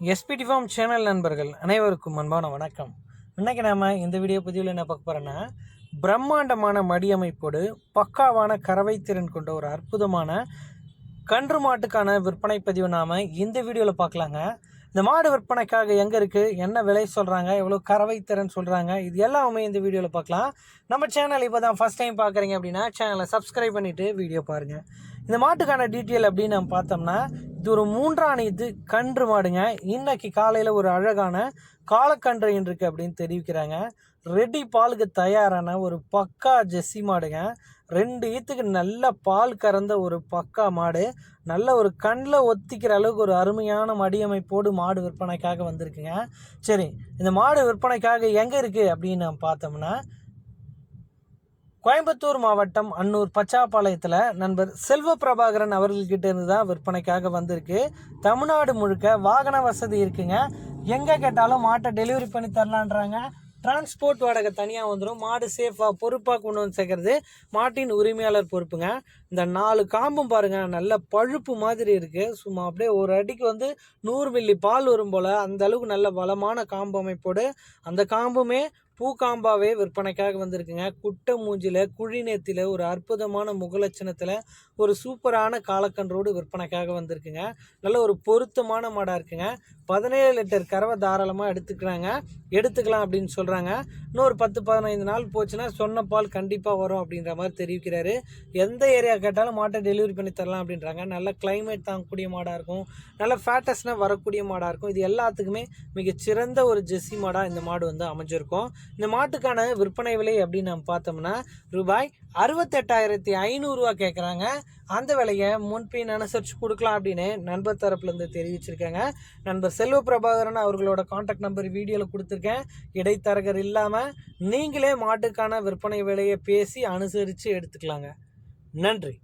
SPD form channel நண்பர்கள் அனைவருக்கும் அன்பான வணக்கம். இன்னைக்கு நாம் இந்த வீடியோ பதிவில் என்ன பார்க்க போகிறோன்னா பிரம்மாண்டமான மடியமைப்போடு பக்காவான கறவை திறன் கொண்ட ஒரு அற்புதமான கன்று மாட்டுக்கான விற்பனை பதிவு நாம் இந்த வீடியோவில் பார்க்கலாங்க. இந்த மாடு விற்பனைக்காக எங்கே இருக்குது என்ன விலை சொல்கிறாங்க எவ்வளோ கறவை திறன் சொல்கிறாங்க இது எல்லாமே இந்த வீடியோவில் பார்க்கலாம். நம்ம சேனல் இப்போ தான் ஃபஸ்ட் டைம் பார்க்குறீங்க அப்படின்னா சேனலை சப்ஸ்கிரைப் பண்ணிவிட்டு வீடியோ பாருங்கள் இந்த மாட்டுக்கான டீட்டெயில் அப்படின்னு நம்ம பார்த்தோம்னா இது ஒரு மூன்றாம் இது கன்று மாடுங்க. இன்னைக்கு காலையில் ஒரு அழகான காலக்கன்று இருக்கு அப்படின்னு தெரிவிக்கிறாங்க. ரெடி பாலுக்கு தயாரான ஒரு பக்கா ஜெஸ்ஸி மாடுங்க. ரெண்டு ஈத்துக்கு நல்ல பால் கறந்த ஒரு பக்கா மாடு. நல்ல ஒரு கண்ணில் ஒத்திக்கிற அளவுக்கு ஒரு அருமையான மடியமைப்போடு மாடு விற்பனைக்காக வந்திருக்குங்க. சரி இந்த மாடு விற்பனைக்காக எங்கே இருக்குது அப்படின்னு நம்ம பார்த்தோம்னா கோயம்புத்தூர் மாவட்டம் அன்னூர் பச்சாப்பாளையத்தில் நண்பர் செல்வ பிரபாகரன் அவர்கள்கிட்ட இருந்து தான் விற்பனைக்காக வந்திருக்கு. தமிழ்நாடு முழுக்க வாகன வசதி இருக்குங்க. எங்கே கேட்டாலும் மாட்டை டெலிவரி பண்ணி தரலான்றாங்க. டிரான்ஸ்போர்ட் வாடகை தனியாக வந்துடும் மாடு சேஃபாக பொறுப்பாக கொண்டு வந்து சேர்க்கறது மாட்டின் உரிமையாளர் பொறுப்புங்க. இந்த நாலு காம்பும் பாருங்க நல்ல பழுப்பு மாதிரி இருக்குது சும்மா அப்படியே ஒரு அடிக்கு வந்து நூறு மில்லி பால் வரும் போல். அந்த அளவுக்கு நல்ல வளமான காம்பு அமைப்போடு. அந்த காம்புமே பூக்காம்பாவே விற்பனைக்காக வந்திருக்குங்க. குட்டை மூஞ்சில் குழிநேத்தில் ஒரு அற்புதமான முகலட்சணத்தில் ஒரு சூப்பரான காலக்கன்றோடு விற்பனைக்காக வந்திருக்குங்க. நல்ல ஒரு பொருத்தமான மாடாக இருக்குங்க. பதினேழு லிட்டர் கறவை தாராளமாக எடுத்துக்கிறாங்க எடுத்துக்கலாம் அப்படின்னு சொல்கிறாங்க இன்னொரு பத்து பதினைந்து நாள் போச்சுன்னா சொன்ன பால் கண்டிப்பாக வரும் அப்படின்ற மாதிரி தெரிவிக்கிறாரு. எந்த ஏரியா கேட்டாலும் மாட்டை டெலிவரி பண்ணி தரலாம் அப்படின்றாங்க. நல்ல கிளைமேட் தாங்கக்கூடிய மாடாக இருக்கும். நல்ல ஃபேட்டஸ்னால் வரக்கூடிய மாடாக இருக்கும். இது எல்லாத்துக்குமே மிகச்சிறந்த ஒரு ஜெஸ்ஸி மாடாக இந்த மாடு வந்து அமைஞ்சிருக்கும். இந்த மாட்டுக்கான விற்பனை விலை அப்படின்னு நம்ம பார்த்தோம்னா ரூபாய் அறுபத்தெட்டாயிரத்தி ஐநூறுரூவா கேட்குறாங்க அந்த விலையை முன்பின் அனுசரித்து கொடுக்கலாம் அப்படின்னு நண்பர் தரப்புலேருந்து தெரிவிச்சிருக்காங்க. நண்பர் செல்வ பிரபாகரன் அவர்களோட காண்டாக்ட் நம்பர் வீடியோவில் கொடுத்துருக்கேன். இடைத்தரகர் இல்லாமல் நீங்களே மாட்டுக்கான விற்பனை விலையை பேசி அனுசரித்து எடுத்துக்கலாங்க. நன்றி.